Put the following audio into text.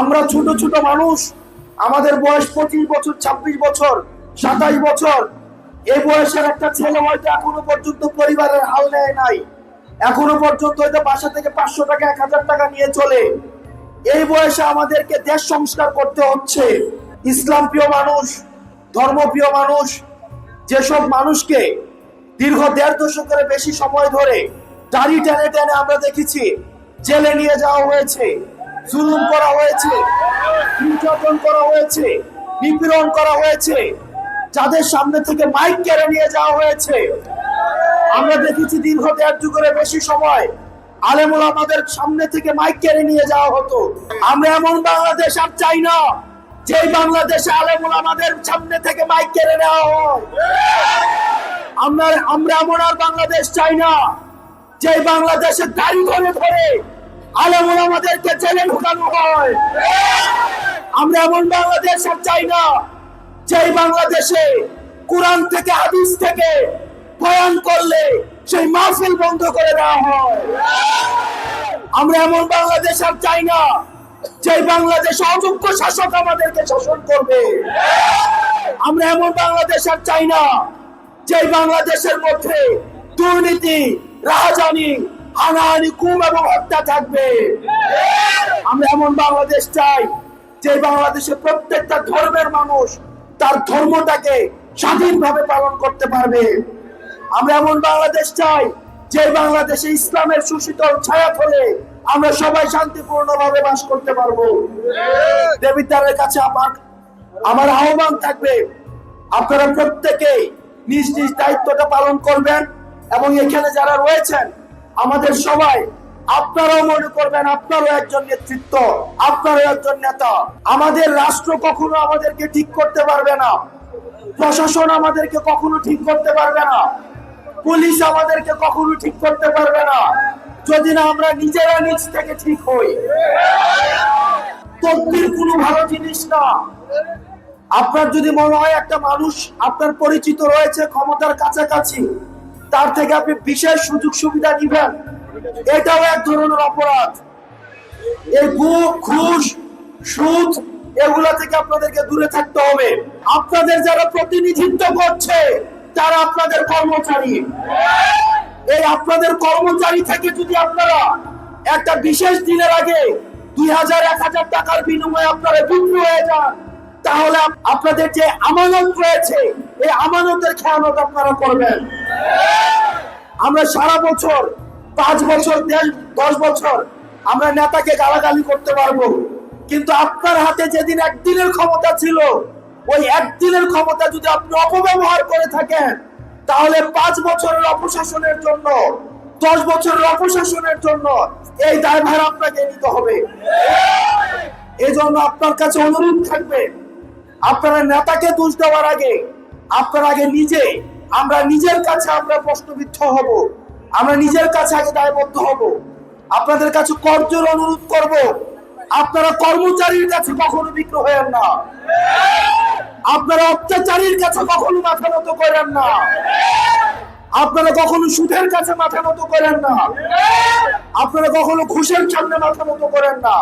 আমরা ছোট ছোট মানুষ, আমাদের বয়স পঁচিশ বছর, ছাব্বিশ বছর, সাতাশ বছর। এই বয়সের একটা ছেলে হয়তো এখনও পর্যন্ত পরিবারের হাল নেয় নাই। এখনও পর্যন্ত হয়তো বাসা থেকে পাঁচশো টাকা, এক হাজার টাকা নিয়ে চলে। এই বয়সে আমাদেরকে দেশ সংস্কার করতে হচ্ছে। ইসলাম প্রিয় মানুষ ধর্মপ্রিয় মানুষ, যেসব মানুষকে দীর্ঘ দেড় দশকের বেশি সময় ধরে দাড়ি টেনে টেনে আমরা দেখেছি, জেলে নিয়ে যাওয়া হয়েছে। জুলুম করা হয়েছে, নির্যাতন করা হয়েছে, নিপীড়ন করা হয়েছে। যাদের সামনে থেকে মাইক কেড়ে নিয়ে যাওয়া হয়েছে। আমরা দেখেছি দীর্ঘ দেড় যুগের বেশি সময় আলেমুল আমাদের সামনে থেকে মাইক কেড়ে নিয়ে যাওয়া হতো। আমরা এমন বাংলাদেশ আর চাই না যে বাংলাদেশে আলেমুল আমাদের সামনে থেকে মাইক কেড়ে নেওয়া হয়। আমরা আমরা এমন আর বাংলাদেশ চাই না যে বাংলাদেশের দাড়ি ধরে ধরে আলেমুল আমাদেরকে জেলে ঢুকানো হয়। আমরা এমন বাংলাদেশ আর চাই না যে বাংলাদেশে কোরআন থেকে, হাদিস থেকে বয়ান করলে সেই মাহফিল বন্ধ করে দেওয়া হয়। আমরা এমন বাংলাদেশ আর চাই না যে বাংলাদেশ অযোগ্য শাসক আমাদেরকে শাসন করবে। আমরা এমন বাংলাদেশ আর চাই না যে বাংলাদেশের মধ্যে দুর্নীতি, রাহাজানি হানাহানি কুম এবং হত্যা থাকবে। আমরা এমন বাংলাদেশ চাই, যে বাংলাদেশে প্রত্যেকটা ধর্মের মানুষ তার ধর্মটাকে স্বাধীনভাবে পালন করতে পারবে। আমরা এমন বাংলাদেশ চাই, যে বাংলাদেশে ইসলামের সুশীতল ছায়া ফলে আমরা সবাই শান্তিপূর্ণভাবে বাস করতে পারব। দেবিদ্বারের কাছে আমার আমার আহ্বান থাকবে, আপনারা প্রত্যেকেই নিজ নিজ দায়িত্বটা পালন করবেন এবং এখানে যারা রয়েছেন আমাদের সবাই, আপনারাও মনে করবেন আপনারও একজন নেতৃত্ব, আপনারও একজন নেতা। আমাদের রাষ্ট্র কখনো আমাদেরকে ঠিক করতে পারবে না। প্রশাসন আমাদেরকে কখনো ঠিক করতে পারবে না। পুলিশ আমাদেরকে কখনো ঠিক করতে পারবে না। যদি না আমরা নিজেরা নিজ থেকে ঠিক হই। তদ্বির কোনো ভালো জিনিস না। আপনার যদি মনে হয় একটা মানুষ আপনার পরিচিত রয়েছে ক্ষমতার কাছাকাছি তার থেকে আপনি বিশেষ সুযোগ সুবিধা নিবেন। এটাও এক ধরনের অপরাধ। এই ঘুষ, সুদ, এগুলা থেকে আপনাদেরকে দূরে থাকতে হবে। আপনাদের যারা প্রতিনিধিত্ব করছে, তারা আপনাদের কর্মচারী। এই আপনাদের কর্মচারী থেকে যদি আপনারা একটা বিশেষ দিনের আগে দুই হাজার, এক হাজার টাকার বিনিময়ে আপনারা বিক্রি হয়ে যান, তাহলে আপনাদের যে আমানত রয়েছে, এই আমানতের খেয়ানত আপনারা করবেন। আমরা সারা বছর, পাঁচ বছর দশ বছর আমরা নেতাকে গালাগালি করতে পারব। কিন্তু আপনার হাতে যেদিন একদিনের ক্ষমতা ছিল, ওই একদিনের ক্ষমতা যদি আপনি অপব্যবহার করে থাকেন, তাহলে পাঁচ বছরের অপশাসনের জন্য, দশ বছরের অপশাসনের জন্য এই দায়ভার আপনাকে নিতে হবে। এই জন্য আপনার কাছে অনুরোধ থাকবে, আপনারা নেতাকে দোষ দেওয়ার আগে, আপনার আগে নিজে আমরা নিজের কাছে আমরা প্রশ্নবিদ্ধ হব। আমরা নিজের কাছে আগে দায়বদ্ধ হব। আপনাদের কাছে কর্জোর অনুরোধ করব। আপনারা কর্মচারীর কাছে কখনো বিক্রি হয়েন না। আপনারা অত্যাচারীর কাছে কখনো মাথা নত করেন না। আপনারা কখনো সুদের কাছে মাথা নত করেন না। আপনারা কখনো ঘুষের সামনে মাথা নত করেন না।